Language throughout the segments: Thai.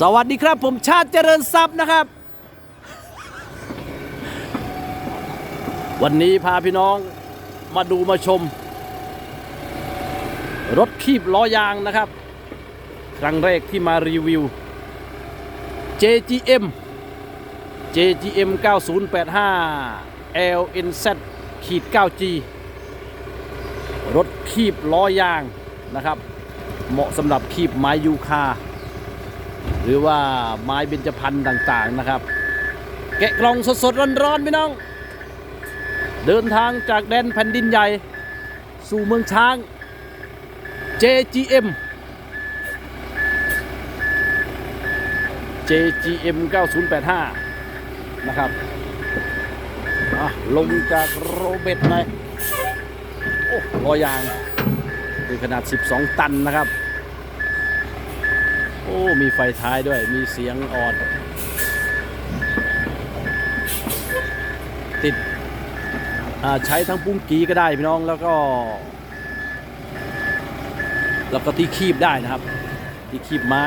สวัสดีครับผมชาติเจริญทรัพย์นะครับ วันนี้พาพี่น้องมาดูมาชม รถคีบล้อยางนะครับ ครั้งแรกที่มารีวิว JGM JGM 9085 LNZ ขีด 9G รถคีบล้อยางนะครับ เหมาะสำหรับคีบไม้ยูคา หรือว่าไม้เบญจพรรณต่างๆนะครับ แกะกล่องสดๆร้อนๆพี่น้อง เดินทางจากแดนแผ่นดินใหญ่ สู่เมืองช้าง JGM JGM 9085 นะครับลงจากโรเบ็ดหน่อยโอ้รอยางเป็นขนาด 12 ตันนะครับ อ้มีไฟท้ายด้วย มีเสียงอ่อนติดใช้ทั้งปุ้งกีก็ได้พี่น้องแล้วก็ แล้วก็ที่คีบได้นะครับ ที่คีบไม้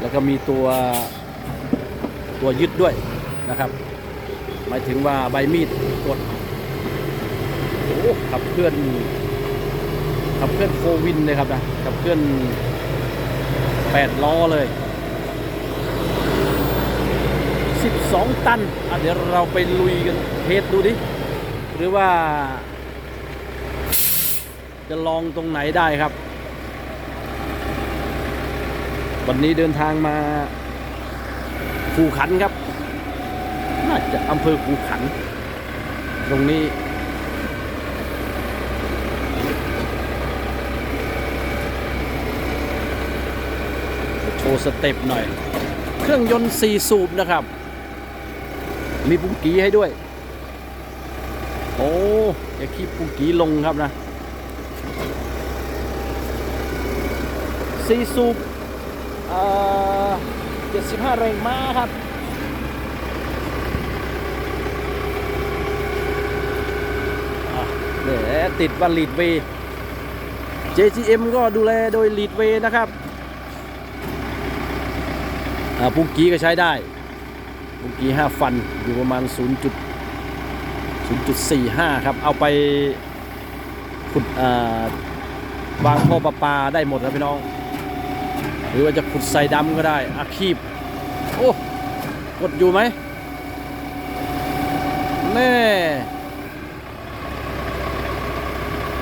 แล้วก็มีตัวตัวยึดด้วยนะครับ หมายถึงว่าใบมีดกดโอ้ขับเคลื่อนขับเคลื่อนโฟวินเลยครับนะขับเคลื่อน 8ล้อเลย 12 ตันอะเดี๋ยวเราไปลุยกันเทสดูดิ หรือว่า จะลองตรงไหนได้ครับ วันนี้เดินทางมาภูขันครับ น่าจะอำเภอภูขัน ตรงนี้ ว์สเต็ปหน่อย เครื่องยนต์4สูบนะครับ มีปุ้งกีให้ด้วย โอ้อย่าคีบปุ้งกีลงครับนะ4สูบเอ่อ75แรงม้าครับอะเนี่ยติดว่าลีดเว JGM ก็ดูแลโดยลีดเวนะครับอ่า ปุ้งกี้ก็ใช้ได้ปุ้งกี้5ฟันอยู่ประมาณ 0. 0.45 ครับ เอาไปขุดวางท่อประปาได้หมดครับพี่น้อง หรือว่าจะขุดใส่ดำก็ได้อาคีบ โอ้ กดอยู่ไหมแน่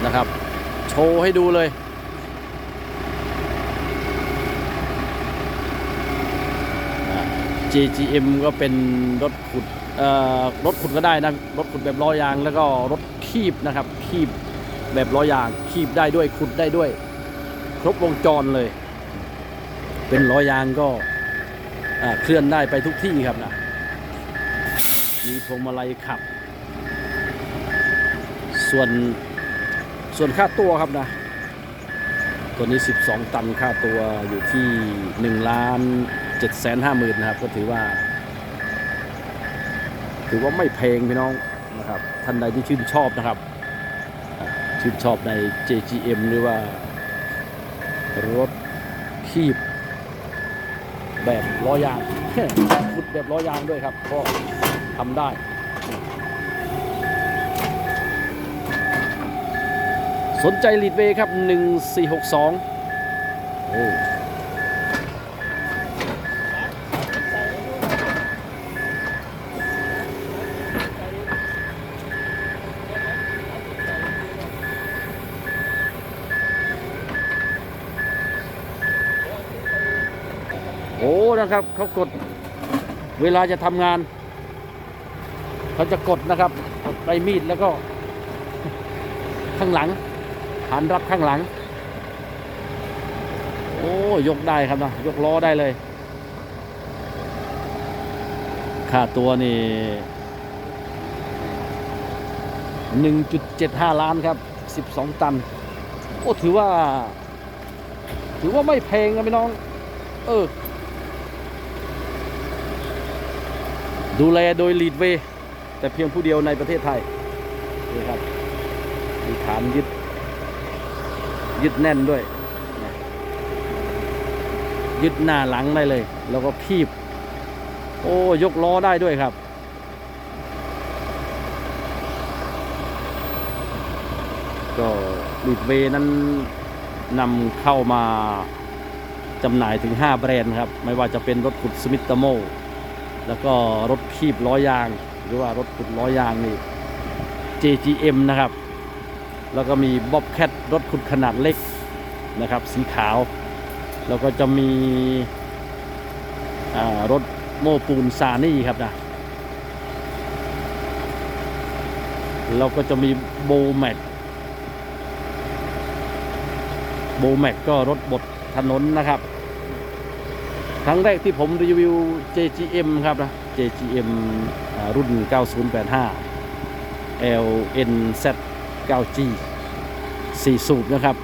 นะครับ โชว์ให้ดูเลย JGM ก็เป็นรถขุดเอ่อรถขุดก็ได้นะ รถขุดแบบล้อยาง แล้วก็รถคีบนะครับ คีบแบบล้อยาง คีบได้ด้วยขุดได้ด้วย ครบวงจรเลย เป็นล้อยางก็เคลื่อนได้ไปทุกที่ครับนะมีพวงมาลัยขับ ส่วนส่วนค่าตัวครับนะ ตัวนี้ 12 ตันค่าตัวอยู่ที่1ล้าน 7แสนห้าหมื่นนะครับ ก็ถือว่า ถือว่าไม่แพงพี่น้องนะครับท่านใดที่ชื่นชอบนะครับ ชื่นชอบใน JGM หรือว่า รถคีบ แบบล้อยางขุดแบบล้อยางด้วยครับ ก็ทำได้สนใจลีดเวครับ 1462 โอ้ นะครับเขากดเวลาจะทำงานเขาจะกดนะครับกดไปมีดแล้วก็ ข้างหลังฐานรับข้างหลัง โอ้ยกได้ครับนะยกล้อได้เลยค่าตัวนี่1.75ล้านครับ12ตัน โอ้ ถือว่า ถือว่าไม่แพงนะพี่น้อง เออ ดูแลโดยลีดเวแต่เพียงผู้เดียวในประเทศไทยนี่ครับมีฐานยึด ยึดแน่นด้วย ยึดหน้าหลังได้เลย แล้วก็คีบ โอ้ยกล้อได้ด้วยครับก็ลีดเวนั้นนำเข้ามาจำหน่ายถึง 5 แบรนด์ครับ ไม่ว่าจะเป็นรถขุดสมิ t ตโม แล้วก็รถคีบล้อยาง หรือว่ารถขุดล้อยางนี่ JGM นะครับ แล้วก็มีบ๊อบแคทรถขุดขนาดเล็กนะครับ สีขาว แล้วก็จะมีรถโม้ปูนซานี่ครับนะแล้วก็จะมีโบแม็กโบแม็กก็รถบดถนนนะครับ ครั้งแรกที่ผมรีวิว JGM ครับนะ JGM รุ่น 9085 LNZ 9G 4 สูบนะครับ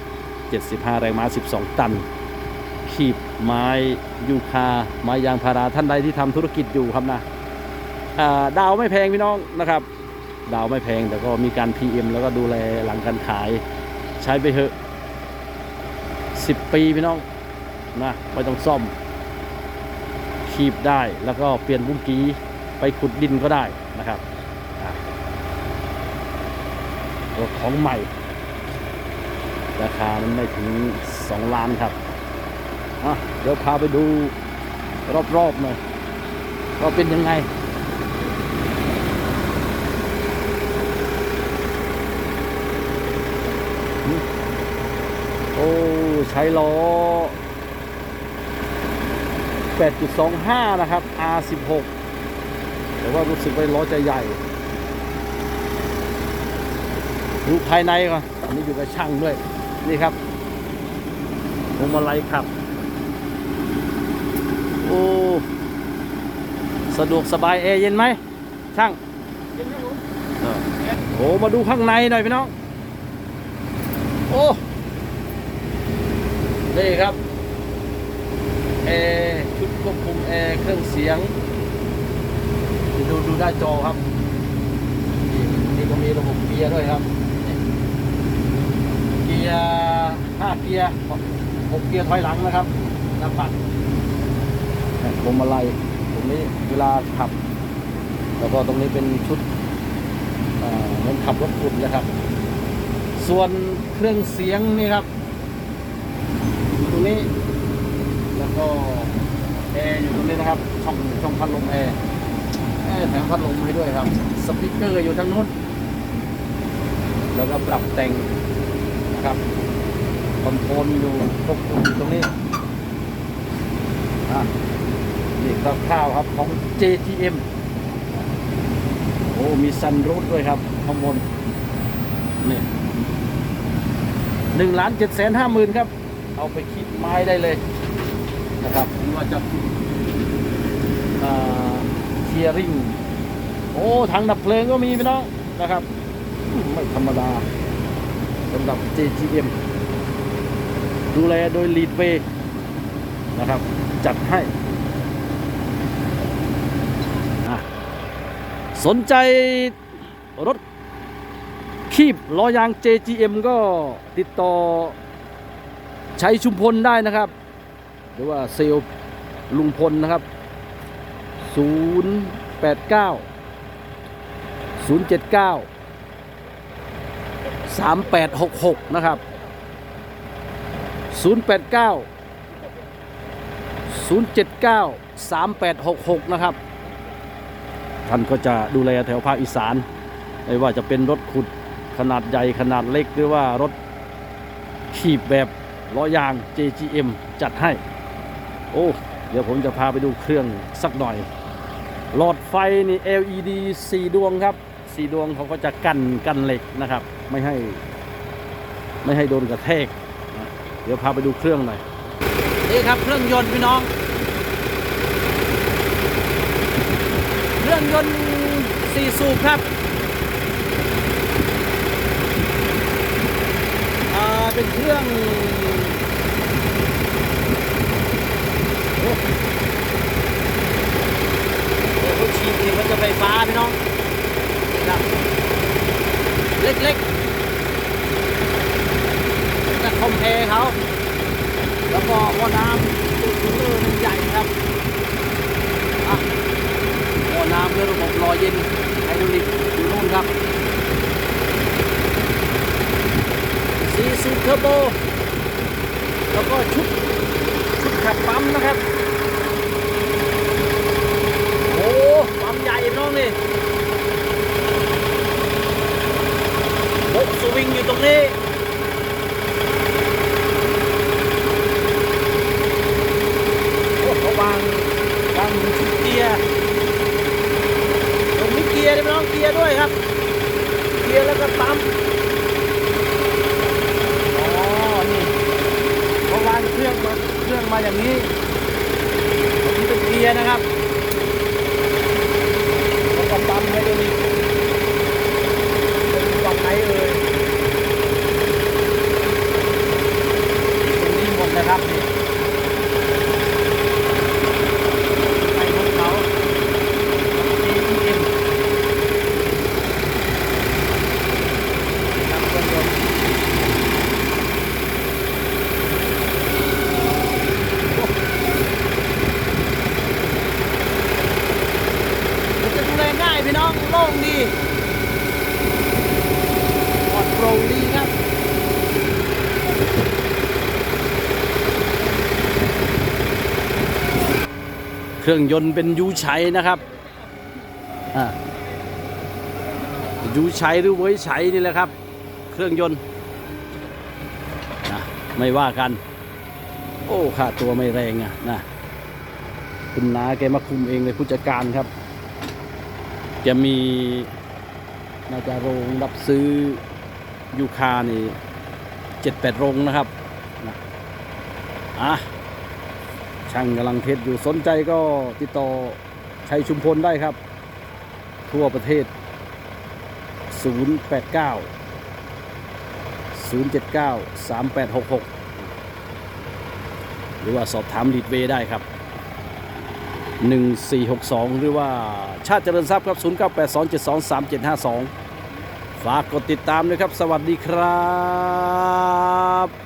75 แรงม้า 12 ตัน ขีบไม้ยูคา ไม้ยางพาราท่านใดที่ทำธุรกิจอยู่ครับนะาดาวไม่แพงพี่น้องนะครับ ดาวไม่แพงแต่ก็มีการ PM แล้วก็ดูแลหลังการขายใช้ไปเถอะ 10 ปีพี่น้องนะไม่ต้องซ่อม ขีบได้ แล้วก็เปลี่ยนบุ้งกี้ไปขุดดินก็ได้นะครับรถของใหม่ ราคามันไม่ถึง 2 ล้านครับเดี๋ยวพาไปดูรอบๆหน่อยว่าเป็นยังไงโอ้ ใช้ล้อ 8.25 นะครับ R16 แต่ว่ารู้สึกว่าล้อจะใหญ่ดูภายในก่อนอันนี้อยู่กับช่างด้วย นี่ครับพวงมาลัยขับ โอ้ สะดวกสบายแอร์เย็นไหม ช่างเออโอ้มาดูข้างในหน่อยพี่น้อง โอ้ นี่ครับแอร์ ควบคุมแอร์เครื่องเสียงดูดูได้าจอครับนี่นี่ก็มีระบบเกียร์ด้วยครับ เกียร์ห้าเกียร์หกเกียร์ถอยหลังนะครับน้าปัดนี่พวงมาลัยตรงนี้เวลาขับ แล้วก็ตรงนี้เป็นชุดเออเหมือนขับรถขุดนะครับ ส่วนเครื่องเสียงนี่ครับ ตรงนี้แล้วก็ แอร์อยู่ตรงนี้นะครับ ช่องช่องพัดลมแอร์แอร์แถมพัดลมให้ด้วยครับ สปีกเกอร์อยู่ทางนู้น แล้วก็ปรับแต่งนะครับคอนโทรลอยู่ควบคุมตรงนี้อะนี่คร่าวครับของ JTM โอ้ มีซันรูฟด้วยครับ ข้างบน นี่หนึ่งล้านเจ็ดแสนห้าหมื่นครับ เอาไปคิดไม้ได้เลย นะครับไม่ว่าจะเทียริงโอ้ถังดับเพลิงก็มีพี่น้องนะครับ ไม่ธรรมดาสำหรับ JGM ดูแลโดย Lead Way นะครับ จัดให้ สนใจรถคีบล้อยาง JGM ก็ติดต่อใช้ชุมพลได้นะครับ หรือว่าเซลลลุงพลนะครับ 089 079 3866 นะครับ 089 079 3866 นะครับ ท่านก็จะดูแลแถวภาคอีสาน ไม่ว่าจะเป็นรถขุดขนาดใหญ่ขนาดเล็กหรือว่ารถขีบแบบล้อยาง JGM จัดให้ โอ้เดี๋ยวผมจะพาไปดูเครื่องสักหน่อย หลอดไฟนี่ LED 4 ดวงครับ 4 ดวงเขาก็จะกันกันเหล็กนะครับ ไม่ให้ไม่ให้โดนกระแทก เดี๋ยวพาไปดูเครื่องหน่อยนี่ครับเครื่องยนต์พี่น้อง เครื่องยนต์4สูบครับอ่าเป็นเครื่อง โอ้โหเขาฉีดเองมันจะไฟฟ้าพี่น้องนะเล็กๆจะคอมเพลเขา แล้วก็หม้อน้ำตู้ถุงมือ เย็นไฮดรอลิกอยู่นู่นครับซีซูเท อร์โบ แล้วก็ชุดชุดขับปั๊มนะครับโอ้ปั๊มใหญ่น้องนี่บกสวิงอยู่ตรงนี้ โอ้เขาวางวางชุดเกียร์ตรงนี้เกียร์ด้วยน้องเกียร์ด้วยครับ เกียร์แล้วก็ปั๊มอ๋อ นี่เขาวางเครื่องมาเครื่องมาอย่างนี้ตรงนี้เป็นเกียร์นะครับ แล้วก็ปั๊มให้ด้วยนี่เป็นฝั่งไหนเอ่ยตรงนี้หมดนะครับนี่ ไปของเขา ATM ครับเครื่องยนต์มันจะดูแลง่ายพี่น้องโล่งดีปลอดโปร่งดีครับเครื่องยนต์เป็นยูชัยนะครับอ่ายูชัยหรือเวยชัยนี่แหละครับ เครื่องยนต์นะไม่ว่ากัน โอ้ค่าตัวไม่แรงอะนะคุณน้าแกมาคุมเองเลยผู้จัดการครับ จะมีน่าจะโรงรับซื้อยูคานี่เจ็ดแปดโรงนะครับนะอะช่างกำลังเทสอยู่สนใจก็ติดต่อชัยชุมพลได้ครับ ทั่วประเทศ 089 079 3866 หรือว่าสอบถามลีดเวได้ครับ 1462 หรือว่าชาติเจริญทรัพย์ครับ 0982723752 ฝากกดติดตามด้วยครับ สวัสดีครับ